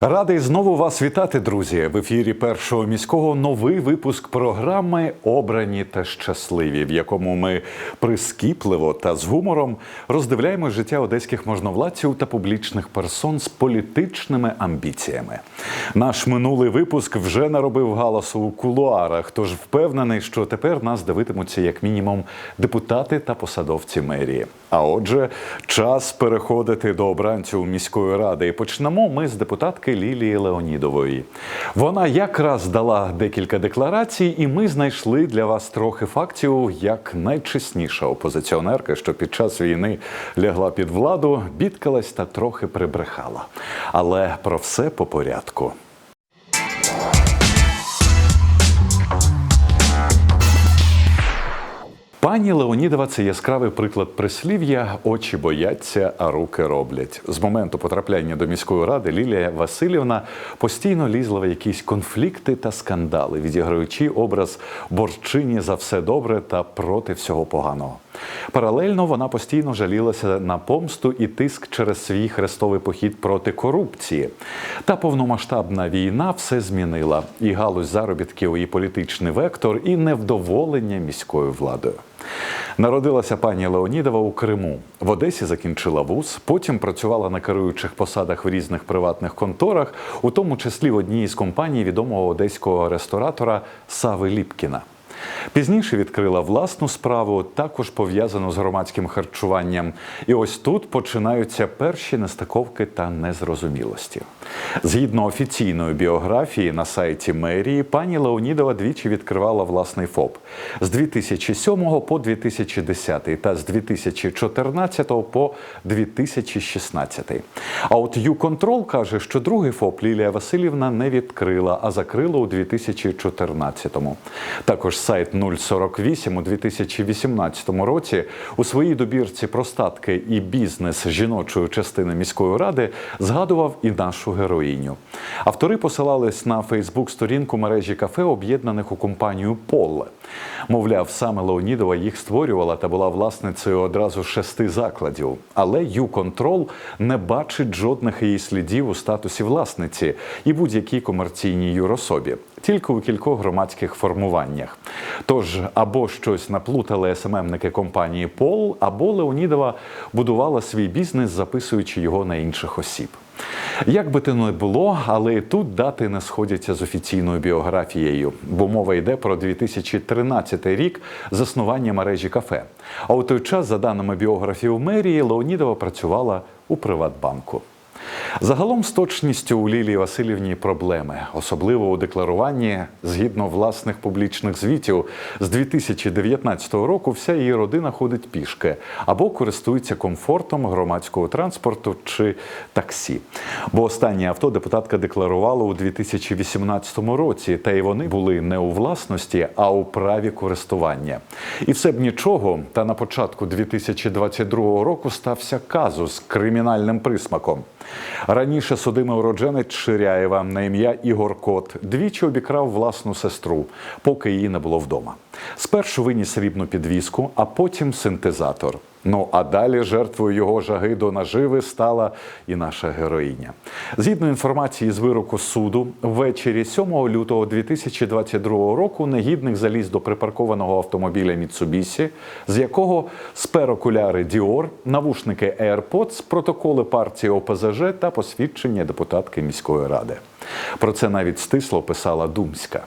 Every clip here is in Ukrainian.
Радий знову вас вітати, друзі. В ефірі першого міського новий випуск програми Обрані та щасливі, в якому ми прискіпливо та з гумором роздивляємо життя одеських можновладців та публічних персон з політичними амбіціями. Наш минулий випуск вже наробив галасу у кулуарах, тож впевнений, що тепер нас дивитимуться як мінімум депутати та посадовці мерії. А отже, час переходити до обранців міської ради. І почнемо ми з депутатки Лілії Леонідової. Вона якраз дала декілька декларацій, і ми знайшли для вас трохи фактів, як найчесніша опозиціонерка, що під час війни лягла під владу, бідкалась та трохи прибрехала. Але про все по порядку. Пані Леонідова це яскравий приклад прислів'я очі бояться, а руки роблять. З моменту потрапляння до міської ради Лілія Васильівна постійно лізла в якісь конфлікти та скандали, відіграючи образ борчині за все добре та проти всього поганого. Паралельно вона постійно жалілася на помсту і тиск через свій хрестовий похід проти корупції. Та повномасштабна війна все змінила і галузь заробітків, і політичний вектор, і невдоволення міською владою. Народилася пані Леонідова у Криму. В Одесі закінчила вуз, потім працювала на керуючих посадах в різних приватних конторах, у тому числі в одній із компаній відомого одеського ресторатора Сави Ліпкіна. Пізніше відкрила власну справу, також пов'язану з громадським харчуванням. І ось тут починаються перші нестаковки та незрозумілості. Згідно офіційної біографії на сайті мерії, пані Леонідова двічі відкривала власний ФОП з 2007 по 2010 та з 2014 по 2016. А от ЮКонтрол каже, що другий ФОП Лілія Васильівна не відкрила, а закрила у 2014-му. Також сайт 048 у 2018 році у своїй добірці про статки і бізнес жіночої частини міської ради згадував і нашу героїню. Автори посилались на Фейсбук-сторінку мережі кафе, об'єднаних у компанію Поле. Мовляв, саме Леонідова їх створювала та була власницею одразу шести закладів. Але ЮКонтрол не бачить жодних її слідів у статусі власниці і будь-якій комерційній юрособі, тільки у кількох громадських формуваннях. Тож або щось наплутали СММники компанії Пол, або Леонідова будувала свій бізнес, записуючи його на інших осіб. Як би то не було, але тут дати не сходяться з офіційною біографією, бо мова йде про 2013 рік заснування мережі кафе. А у той час, за даними біографів мерії, Леонідова працювала у Приватбанку. Загалом з точністю у Лілії Васильівні проблеми, особливо у декларуванні згідно власних публічних звітів. З 2019 року вся її родина ходить пішки або користується комфортом громадського транспорту чи таксі. Бо останнє авто депутатка декларувала у 2018 році, та й вони були не у власності, а у праві користування. І все б нічого. Та на початку 2022 року стався казус з кримінальним присмаком. Раніше судимий уродженець Ширяєва на ім'я Ігор Кот двічі обікрав власну сестру, поки її не було вдома. Спершу виніс рібну підвіску, а потім синтезатор. Ну а далі жертвою його жаги до наживи стала і наша героїня. Згідно інформації з вироку суду, ввечері 7 лютого 2022 року негідник заліз до припаркованого автомобіля Міцубісі, з якого сперокуляри Діор, навушники AirPods, протоколи партії ОПЗЖ та посвідчення депутатки міської ради. Про це навіть стисло писала Думська.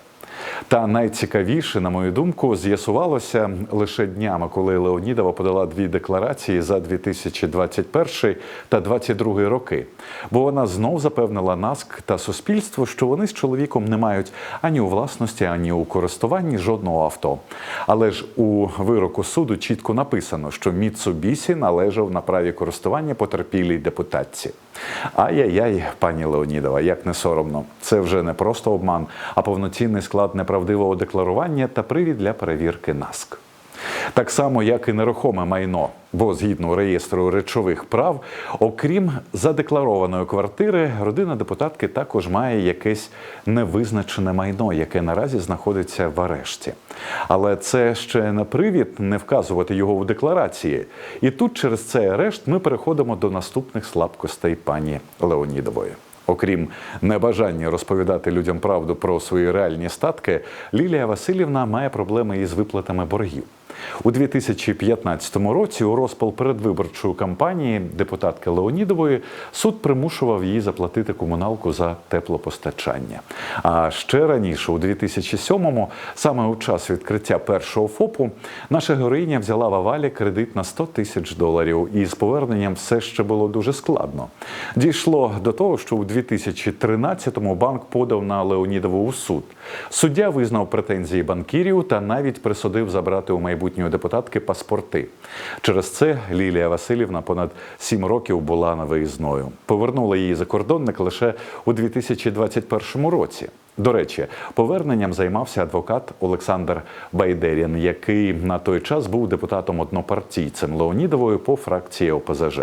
Та найцікавіше, на мою думку, з'ясувалося лише днями, коли Леонідова подала дві декларації за 2021 та 2022 роки. Бо вона знов запевнила НАСК та суспільство, що вони з чоловіком не мають ані у власності, ані у користуванні жодного авто. Але ж у вироку суду чітко написано, що Міцубісі належав на праві користування потерпілій депутатці. Ай-яй-яй, пані Леонідова, як не соромно. Це вже не просто обман, а повноцінний склад неправдивого декларування та привід для перевірки НАСК. Так само, як і нерухоме майно, бо згідно реєстру речових прав, окрім задекларованої квартири, родина депутатки також має якесь невизначене майно, яке наразі знаходиться в арешті. Але це ще не привід не вказувати його в декларації. І тут через цей арешт ми переходимо до наступних слабкостей пані Леонідової. Окрім небажання розповідати людям правду про свої реальні статки, Лілія Васильівна має проблеми із виплатами боргів. У 2015 році, у розпал передвиборчої кампанії депутатки Леонідової, суд примушував її заплатити комуналку за теплопостачання. А ще раніше, у 2007-му, саме у час відкриття першого ФОПу, наша героїня взяла в авалі кредит на 100 тисяч доларів, і з поверненням все ще було дуже складно. Дійшло до того, що у 2013-му банк подав на Леонідову у суд. Суддя визнав претензії банкірів та навіть присудив забрати у майбутньої депутатки паспорти. Через це Лілія Васильівна понад сім років була невиїзною. Повернула її закордонник лише у 2021 році. До речі, поверненням займався адвокат Олександр Байдерін, який на той час був депутатом однопартійцем Леонідової по фракції ОПЗЖ.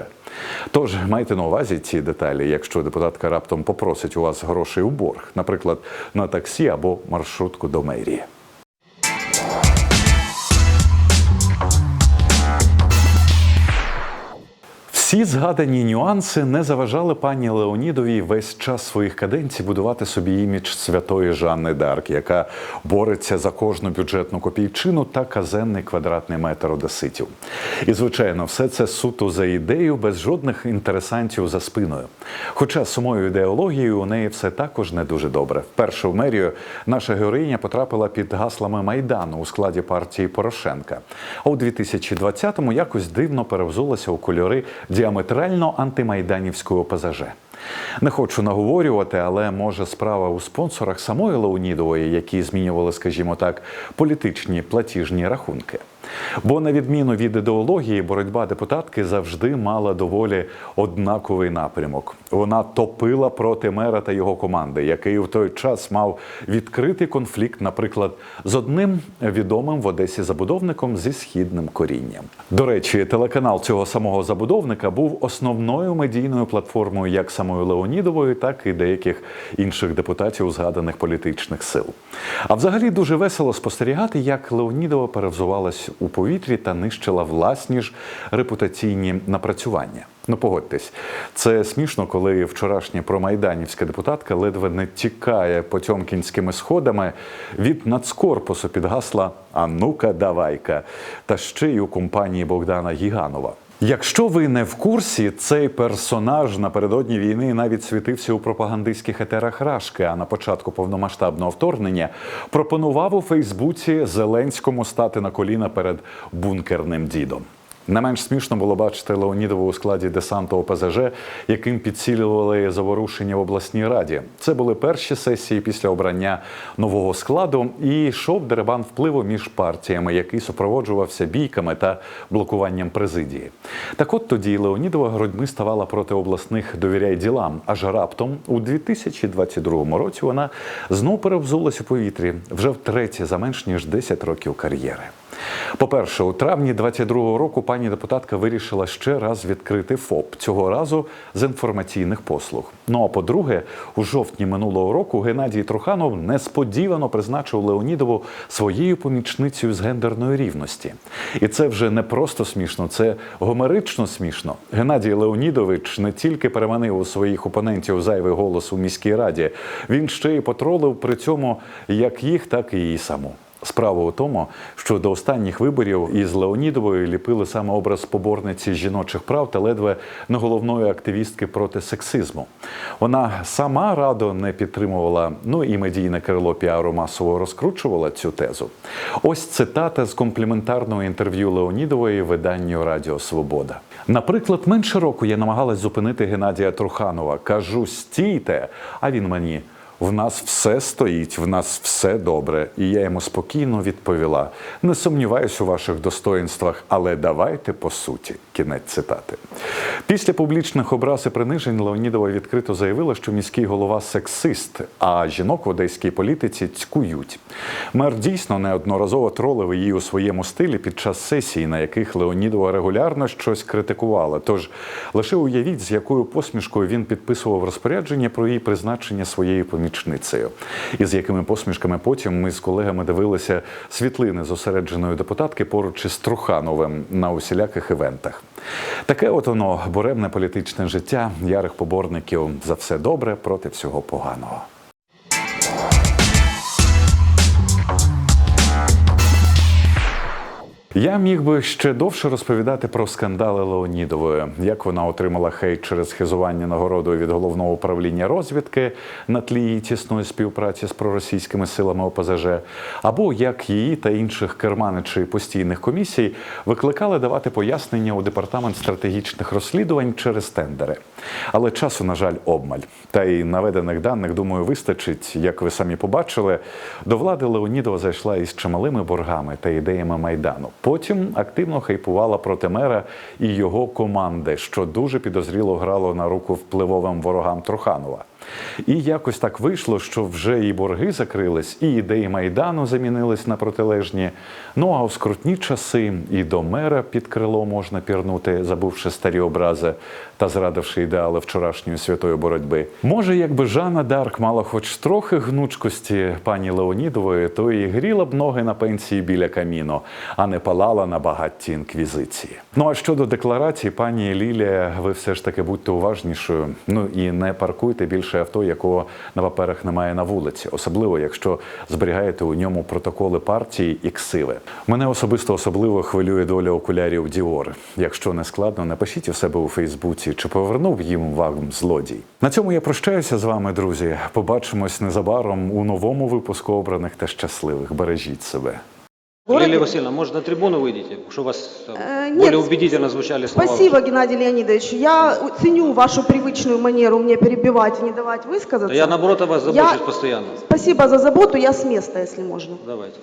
Тож майте на увазі ці деталі, якщо депутатка раптом попросить у вас грошей у борг, наприклад, на таксі або маршрутку до мерії. Всі згадані нюанси не заважали пані Леонідовій весь час своїх каденцій будувати собі імідж святої Жанни Дарк, яка бореться за кожну бюджетну копійчину та казенний квадратний метр одеситів. І звичайно, все це суто за ідею, без жодних інтересантів за спиною. Хоча самою ідеологією у неї все також не дуже добре. Вперше в мерію наша героїня потрапила під гаслами майдану у складі партії Порошенка. А у 2020-му якось дивно перевзулася у кольори діаметрально антимайданівського ПЗЖ. Не хочу наговорювати, але може справа у спонсорах самої Леонідової, які змінювали, скажімо так, політичні платіжні рахунки. Бо, на відміну від ідеології, боротьба депутатки завжди мала доволі однаковий напрямок. Вона топила проти мера та його команди, який в той час мав відкритий конфлікт, наприклад, з одним відомим в Одесі забудовником зі східним корінням. До речі, телеканал цього самого забудовника був основною медійною платформою як самої Леонідової, так і деяких інших депутатів згаданих політичних сил. А взагалі дуже весело спостерігати, як Леонідова перевзувалась у повітрі та нищила власні ж репутаційні напрацювання. Ну, погодьтесь, це смішно, коли вчорашня промайданівська депутатка ледве не тікає потьомкінськими сходами від нацкорпусу під гасла «А ну-ка, давайка, та ще й у компанії Богдана Гіганова. Якщо ви не в курсі, цей персонаж напередодні війни навіть світився у пропагандистських етерах Рашки, а на початку повномасштабного вторгнення пропонував у Фейсбуці Зеленському стати на коліна перед бункерним дідом. Не менш смішно було бачити Леонідову у складі десанту ОПЗЖ, яким підсилювали заворушення в обласній раді. Це були перші сесії після обрання нового складу, і йшов деребан впливу між партіями, який супроводжувався бійками та блокуванням президії. Так от тоді Леонідова грудьми ставала проти обласних довіряй ділам. Аж раптом у 2022 році вона знов перевзулась у повітрі вже втретє за менш ніж 10 років кар'єри. По-перше, у травні 22-го року пані депутатка вирішила ще раз відкрити ФОП цього разу з інформаційних послуг. Ну а по-друге, у жовтні минулого року Геннадій Труханов несподівано призначив Леонідову своєю помічницею з гендерної рівності. І це вже не просто смішно, це гомерично смішно. Геннадій Леонідович не тільки переманив у своїх опонентів зайвий голос у міській раді, він ще й потролив при цьому як їх, так і її саму. Справа у тому, що до останніх виборів із Леонідовою ліпили саме образ поборниці жіночих прав та ледве не головної активістки проти сексизму. Вона сама радо не підтримувала, ну і медійне крило піару масово розкручувала цю тезу. Ось цитата з компліментарного інтерв'ю Леонідової виданню Радіо Свобода. Наприклад, менше року я намагалась зупинити Геннадія Труханова. Кажу, стійте, а він мені. В нас все стоїть, в нас все добре. І я йому спокійно відповіла: не сумніваюсь у ваших достоїнствах, але давайте по суті. Кінець цитати. Після публічних образ і принижень Леонідова відкрито заявила, що міський голова сексист, а жінок в одеській політиці цькують. Мер дійсно неодноразово тролив її у своєму стилі під час сесій, на яких Леонідова регулярно щось критикувала. Тож лише уявіть, з якою посмішкою він підписував розпорядження про її призначення своєю помічницею. І з якими посмішками потім ми з колегами дивилися світлини зосередженої депутатки поруч із Трухановим на усіляких івентах. Таке от воно буремне політичне життя ярих поборників за все добре проти всього поганого. Я міг би ще довше розповідати про скандали Леонідової, як вона отримала хейт через схизування нагородою від головного управління розвідки на тлі її тісної співпраці з проросійськими силами ОПЗЖ, або як її та інших керманичей постійних комісій викликали давати пояснення у департамент стратегічних розслідувань через тендери. Але часу, на жаль, обмаль. Та й наведених даних, думаю, вистачить, як ви самі побачили. До влади Леонідова зайшла із чималими боргами та ідеями майдану. Потім активно хайпувала проти мера і його команди, що дуже підозріло грало на руку впливовим ворогам Труханова. І якось так вийшло, що вже і борги закрились, і ідеї майдану замінились на протилежні. Ну а у скрутні часи і до мера під крило можна пірнути, забувши старі образи та зрадивши ідеали вчорашньої святої боротьби. Може, якби Жанна Дарк мала хоч трохи гнучкості пані Леонідової, то і гріла б ноги на пенсії біля каміно, а не палала на багатті інквізиції. Ну а щодо декларації, пані Лілія, ви все ж таки будьте уважнішою. Ну і не паркуйте більше авто, якого на паперах немає на вулиці, особливо якщо зберігаєте у ньому протоколи партії і ксиви. Мене особисто особливо хвилює доля окулярів Діор. Якщо не складно, напишіть у себе у Фейсбуці, чи повернув їм вам злодій. На цьому я прощаюся з вами, друзі. Побачимось незабаром у новому випуску обраних та щасливих. Бережіть себе городе- Лилия Васильевна, может, на трибуну выйдете, что у вас там Э, нет, более убедительно звучали слова? Спасибо, Геннадий Леонидович. Я ценю вашу привычную манеру мне перебивать и не давать высказаться. Да я, наоборот, о вас Я- забочусь постоянно. Спасибо за заботу, я с места, если можно. Давайте.